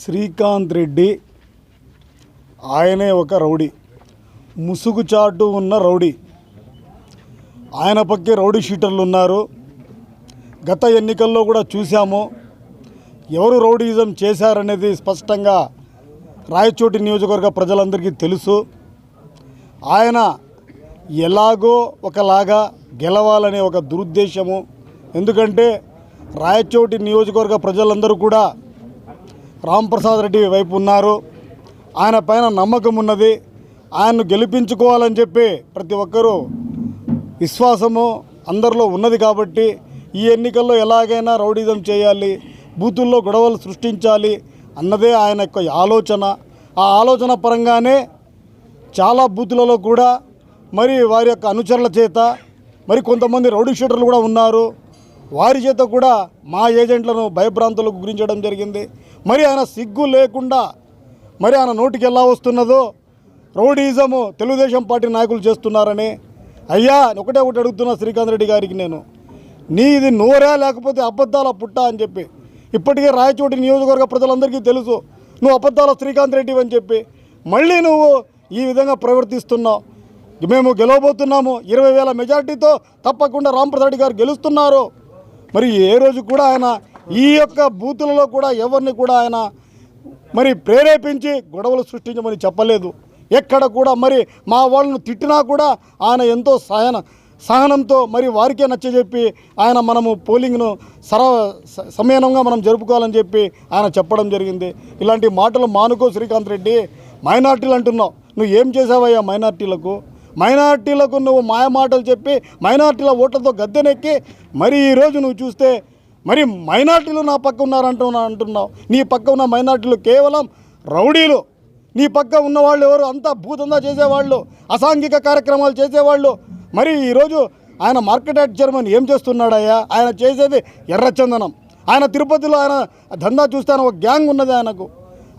శ్రీకాంత్ రెడ్డి ఆయనే ఒక రౌడీ. ముసుగుచాటు ఉన్న రౌడీ. ఆయన పక్కే రౌడీ షీటర్లు ఉన్నారు. గత ఎన్నికల్లో కూడా చూసాము ఎవరు రౌడీజం చేశారనేది స్పష్టంగా రాయచోటి నియోజకవర్గ ప్రజలందరికీ తెలుసు. ఆయన ఎలాగో ఒకలాగా గెలవాలనే ఒక దురుద్దేశము. ఎందుకంటే రాయచోటి నియోజకవర్గ ప్రజలందరూ కూడా రాంప్రసాద్ రెడ్డి వైపు ఉన్నారు. ఆయన పైన నమ్మకం ఉన్నది. ఆయన్ను గెలిపించుకోవాలని చెప్పి ప్రతి ఒక్కరూ విశ్వాసము అందరిలో ఉన్నది కాబట్టి ఈ ఎన్నికల్లో ఎలాగైనా రౌడీజం చేయాలి బూతుల్లో గొడవలు సృష్టించాలి అన్నదే ఆయన యొక్క ఆలోచన. ఆ ఆలోచన పరంగానే చాలా బూతులలో కూడా మరి వారి యొక్క అనుచరుల చేత మరి కొంతమంది రౌడీ షీటర్లు కూడా ఉన్నారు. వారి చేత కూడా మా ఏజెంట్లను భయభ్రాంతులకు గురించడం జరిగింది. మరి ఆయన సిగ్గు లేకుండా మరి ఆయన నోటికి ఎలా వస్తున్నదో రౌడీజము తెలుగుదేశం పార్టీ నాయకులు చేస్తున్నారని. అయ్యా ఒకటే ఒకటి అడుగుతున్నా శ్రీకాంత్ రెడ్డి గారికి నేను. నీది నోరా లేకపోతే అబద్ధాల పుట్ట అని చెప్పి. ఇప్పటికే రాయచోటి నియోజకవర్గ ప్రజలందరికీ తెలుసు నువ్వు అబద్ధాల శ్రీకాంత్ రెడ్డి అని చెప్పి. మళ్ళీ నువ్వు ఈ విధంగా ప్రవర్తిస్తున్నావు. మేము గెలవబోతున్నాము. ఇరవై వేల మెజార్టీతో తప్పకుండా రాంప్రసాద్ గారు గెలుస్తున్నారు. మరి ఏ రోజు కూడా ఆయన ఈ యొక్క బూతులలో కూడా ఎవరిని కూడా ఆయన మరి ప్రేరేపించి గొడవలు సృష్టించమని చెప్పలేదు. ఎక్కడ కూడా మరి మా వాళ్ళను తిట్టినా కూడా ఆయన ఎంతో సహన సహనంతో మరి వారికే నచ్చజెప్పి ఆయన మనము పోలింగ్ను సర స- మనం జరుపుకోవాలని చెప్పి ఆయన చెప్పడం జరిగింది. ఇలాంటి మాటలు మానుకో శ్రీకాంత్ రెడ్డి మైనార్టీలు అంటున్నావు. నువ్వు ఏం చేసావయ్యా మైనార్టీలకు? మైనార్టీలకు నువ్వు మాయమాటలు చెప్పి మైనార్టీల ఓట్లతో గద్దెనెక్కి మరి ఈరోజు నువ్వు చూస్తే మరి మైనార్టీలు నా పక్క ఉన్నారంటున్నా అంటున్నావు. నీ పక్క ఉన్న మైనార్టీలు కేవలం రౌడీలు. నీ పక్క ఉన్నవాళ్ళు ఎవరు? అంతా భూతందా చేసేవాళ్ళు. అసాంఘిక కార్యక్రమాలు చేసేవాళ్ళు. మరి ఈరోజు ఆయన మార్కెట్ యార్డ్ చైర్మన్ ఏం చేస్తున్నాడయ్యా? ఆయన చేసేది ఎర్రచందనం. ఆయన తిరుపతిలో ఆయన దందా చూస్తే ఒక గ్యాంగ్ ఉన్నది ఆయనకు.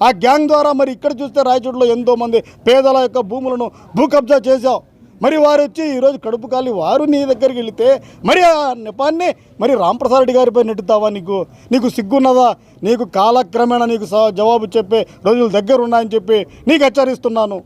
ఆ గ్యాంగ్ ద్వారా మరి ఇక్కడ చూస్తే రాయచోటిలో ఎంతోమంది పేదల యొక్క భూములను భూ కబ్జా చేశావు మరి వారు వచ్చి ఈరోజు కడుపు కాలి వారు నీ దగ్గరికి వెళితే మరి ఆ నెపాన్ని మరి రాంప్రసాద్ రెడ్డి గారిపై నెట్టుతావా నీకు? నీకు సిగ్గున్నదా? నీకు కాలక్రమేణా నీకు జవాబు చెప్పే రోజులు దగ్గర ఉన్నాయని చెప్పి నీకు హెచ్చరిస్తున్నాను.